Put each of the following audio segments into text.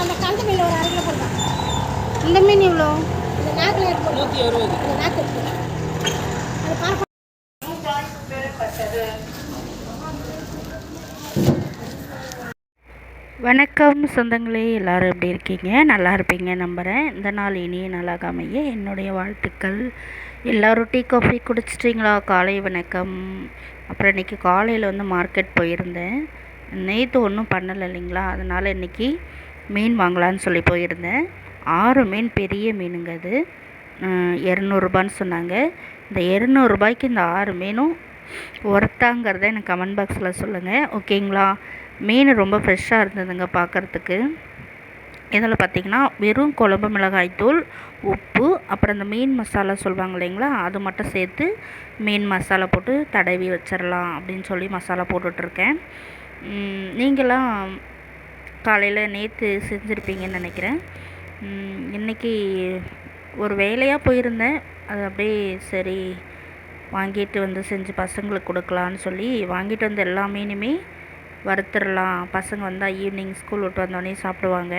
அந்த கண்டு மீன் ஒரு அரை கிலோ போடுங்க இந்த மீன் இவ்வளோ இந்த நாக்கில் எடுத்து போடுங்க நூற்றி அறுபது. இந்த நாக்கு எடுத்து அது பார்க்க வணக்கம் சொந்தங்களே எல்லாரும் எப்படி இருக்கீங்க? நல்லா இருப்பீங்க நம்புகிறேன் இந்த நாள் இனிய நாளாக அமைய என்னுடைய வாழ்த்துக்கள். எல்லோரும் டீ காஃபி குடிச்சிட்டிங்களா? காலை வணக்கம். அப்புறம் இன்றைக்கி காலையில் வந்து மார்க்கெட் போயிருந்தேன். நேற்று ஒன்றும் பண்ணலை இல்லைங்களா? அதனால் இன்றைக்கி மீன் வாங்கலான்னு சொல்லி போயிருந்தேன். ஆறு மீன் பெரிய மீனுங்க அது. இரநூறுபான்னு சொன்னாங்க. இந்த இரநூறுபாய்க்கு இந்த ஆறு மீனும் ஒர்த்தாங்கிறத எனக்கு கமெண்ட் பாக்ஸில் சொல்லுங்கள் ஓகேங்களா மீன் ரொம்ப ஃப்ரெஷ்ஷாக இருந்ததுங்க பார்க்குறதுக்கு இதில் பார்த்திங்கன்னா வெறும் குழம்பு மிளகாய்த்தூள் உப்பு அப்புறம் இந்த மீன் மசாலா சொல்லுவாங்க இல்லைங்களா? அது மட்டும் சேர்த்து மீன் மசாலா போட்டு தடவி வச்சிடலாம் அப்படின்னு சொல்லி மசாலா போட்டுட்ருக்கேன் நீங்களாம் காலையில் நேற்று செஞ்சுருப்பீங்கன்னு நினைக்கிறேன். இன்றைக்கி இன்னைக்கு ஒரு வேலையாக போயிருந்தேன். அது அப்படியே சரி வாங்கிட்டு வந்து செஞ்சு பசங்களுக்கு கொடுக்கலான்னு சொல்லி வாங்கிட்டு வந்து எல்லா மீனுமே வறுத்துடலாம். பசங்க வந்தால் ஈவினிங் ஸ்கூல் விட்டு வந்தோடனே சாப்பிடுவாங்க.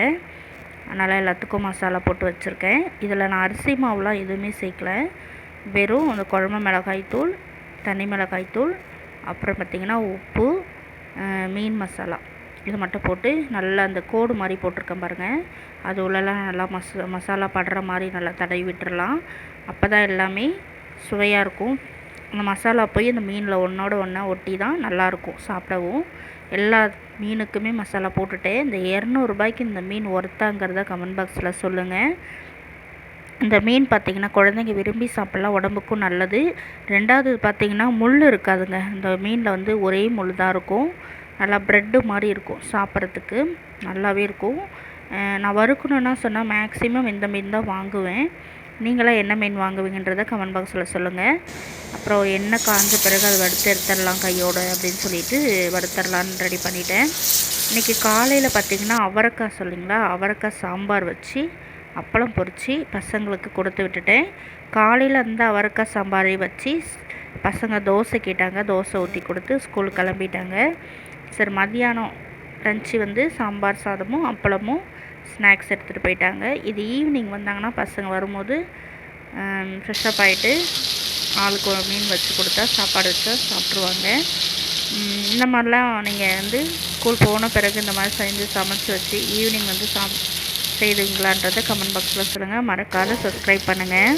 அதனால் எல்லாத்துக்கும் மசாலா போட்டு வச்சுருக்கேன். இதில் நான் அரிசி மாவுலாம் எதுவுமே சேர்க்கல. வெறும் அந்த குழம்பு மிளகாய் தூள் தனி மிளகாய் தூள் அப்புறம் பார்த்திங்கன்னா உப்பு மீன் மசாலா. இது மட்டும் போட்டு நல்லா அந்த கோடு மாதிரி போட்டிருக்கேன் பாருங்கள் அது உள்ளலாம் நல்லா மச மசாலா படுற மாதிரி நல்லா தடவி விட்டுறலாம். அப்போ தான் எல்லாமே சுவையாக இருக்கும். அந்த மசாலா போய் அந்த மீனில் ஒன்றோட ஒன்றா ஒட்டி தான் நல்லாயிருக்கும் சாப்பிடவும். எல்லா மீனுக்குமே மசாலா போட்டுட்டு இந்த இரநூறுபாய்க்கு இந்த மீன் ஒர்த்தாங்கிறத கமெண்ட் பாக்ஸில் சொல்லுங்கள் இந்த மீன் பார்த்திங்கன்னா குழந்தைங்க விரும்பி சாப்பிட்லாம் உடம்புக்கும் நல்லது. ரெண்டாவது பார்த்திங்கன்னா முள் இருக்காதுங்க. இந்த மீனில் வந்து ஒரே முள் தான் இருக்கும். நல்லா ப்ரெட்டு மாதிரி இருக்கும் சாப்பிட்றதுக்கு. நல்லாவே இருக்கும். நான் வறுக்கணுன்னா சொன்னால் மேக்ஸிமம் இந்த மீன் தான் வாங்குவேன். நீங்களாம் என்ன மீன் வாங்குவீங்கன்றதை கமெண்ட் பாக்ஸில் சொல்லுங்கள் அப்புறம் எண்ணெய் காஞ்ச பிறகு அதை வறுத்து எடுத்துடலாம் கையோடு அப்படின்னு சொல்லிட்டு வறுத்தரலான்னு ரெடி பண்ணிட்டேன். இன்றைக்கி காலையில் பார்த்திங்கன்னா அவரைக்காய் சொல்லிங்களா அவரைக்காய் சாம்பார் வச்சு அப்பளம் பொரித்து பசங்களுக்கு கொடுத்து விட்டுட்டேன். காலையில் அந்த அவரைக்காய் சாம்பாரை வச்சு பசங்க தோசை கேட்டாங்க. தோசை ஊற்றி கொடுத்து ஸ்கூல் கிளம்பிட்டாங்க. சரி மதியானம் லஞ்சு வந்து சாம்பார் சாதமும் அப்பளமும் ஸ்நாக்ஸ் எடுத்துகிட்டு போயிட்டாங்க. இது ஈவினிங் வந்தாங்கன்னா பசங்க வரும்போது ஃப்ரெஷ்ஷப் ஆகிட்டு ஆளுக்கு ஒரு மீன் வச்சு கொடுத்தா சாப்பாடு வச்சா சாப்பிட்ருவாங்க இந்த மாதிரிலாம் நீங்கள் வந்து ஸ்கூல் போன பிறகு இந்த மாதிரி செஞ்சு சமைச்சு வச்சு ஈவினிங் வந்து சாப் செய்துங்களான்றதை கமெண்ட் பாக்ஸில் சொல்லுங்கள் மறக்காத சப்ஸ்கிரைப் பண்ணுங்கள்